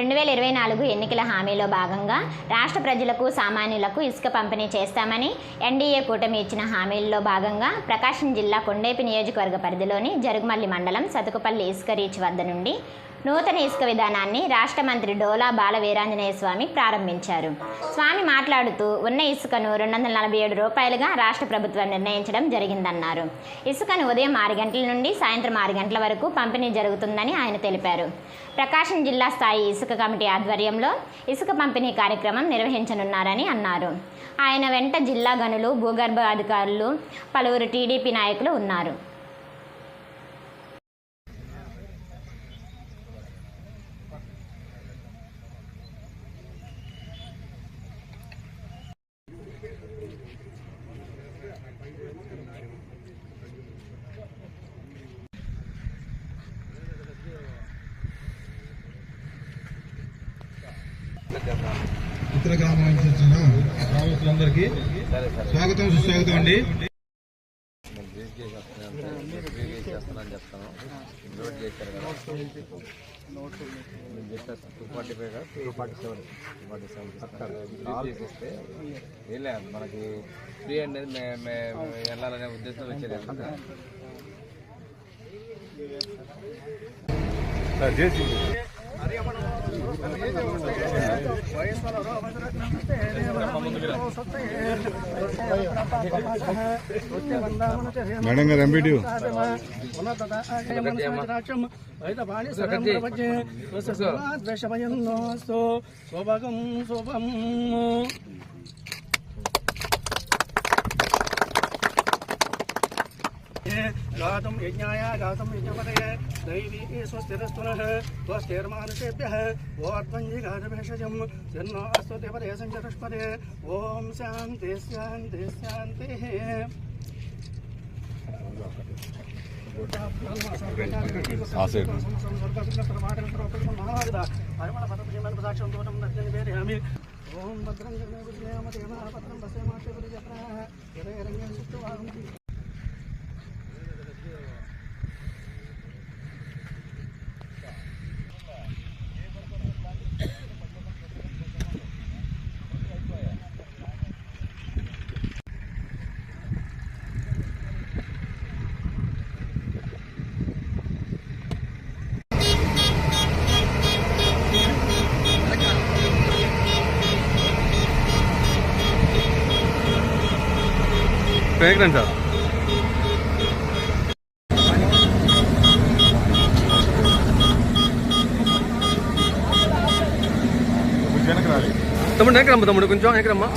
రెండు వేల ఇరవై నాలుగు ఎన్నికల హామీలో భాగంగా రాష్ట్ర ప్రజలకు సామాన్యులకు ఇసుక పంపిణీ చేస్తామని ఎన్డీఏ కూటమి ఇచ్చిన హామీల్లో భాగంగా ప్రకాశం జిల్లా కొండేపి నియోజకవర్గ పరిధిలోని జరుగుమల్లి మండలం సతుకుపల్లి ఇసుక రీచ్ వద్ద నుండి నూతన ఇసుక విధానాన్ని రాష్ట్ర మంత్రి డోలా బాల వీరాంజనేయ స్వామి ప్రారంభించారు. స్వామి మాట్లాడుతూ ఉన్న ఇసుకను రెండు వందల నలభై ఏడు రూపాయలుగా రాష్ట్ర ప్రభుత్వం నిర్ణయించడం జరిగిందన్నారు. ఇసుకను ఉదయం ఆరు గంటల నుండి సాయంత్రం ఆరు గంటల వరకు పంపిణీ జరుగుతుందని ఆయన తెలిపారు. ప్రకాశం జిల్లా స్థాయి ఇసుక కమిటీ ఆధ్వర్యంలో ఇసుక పంపిణీ కార్యక్రమం నిర్వహించనున్నారని అన్నారు. ఆయన వెంట జిల్లా గనులు భూగర్భ అధికారులు పలువురు టీడీపీ నాయకులు ఉన్నారు. ఇతర గ్రామాల నుంచి వచ్చిన గ్రామస్తులందరికీ స్వాగతం సుస్వాగతం అండి. చేస్తానని చెప్తాను నోట్ చేశారు కదా చెప్పేస్తాను టూ ఫార్టీ ఫైవ్ కదా two forty seven two forty seven చేసేస్తే ఏం లేదు మనకి ఫ్రీ అనేది మే- వెళ్ళాలనే ఉద్దేశం వచ్చేది మేడం గారు ఎంపీటీ స్వభగం శుభం गातुं यज्ञाय गातुं यज्ञपतये दैवी स्वस्तिरस्तुनः स्वस्तिर्मानुषेभ्यः ओर्ध्वञ्जिगातभेषजं जन्नो अस्तु देवदे सञ्चतुष्पदे ॐ शान्ति शान्ति शान्तिः ఓం భద్రం పత్రం పశ్యమాశ ప్రయత్నం సార్ తమ్ముడు ఎక్కడమ్మా తమ్ముడు కొంచెం ఎక్కడమ్మా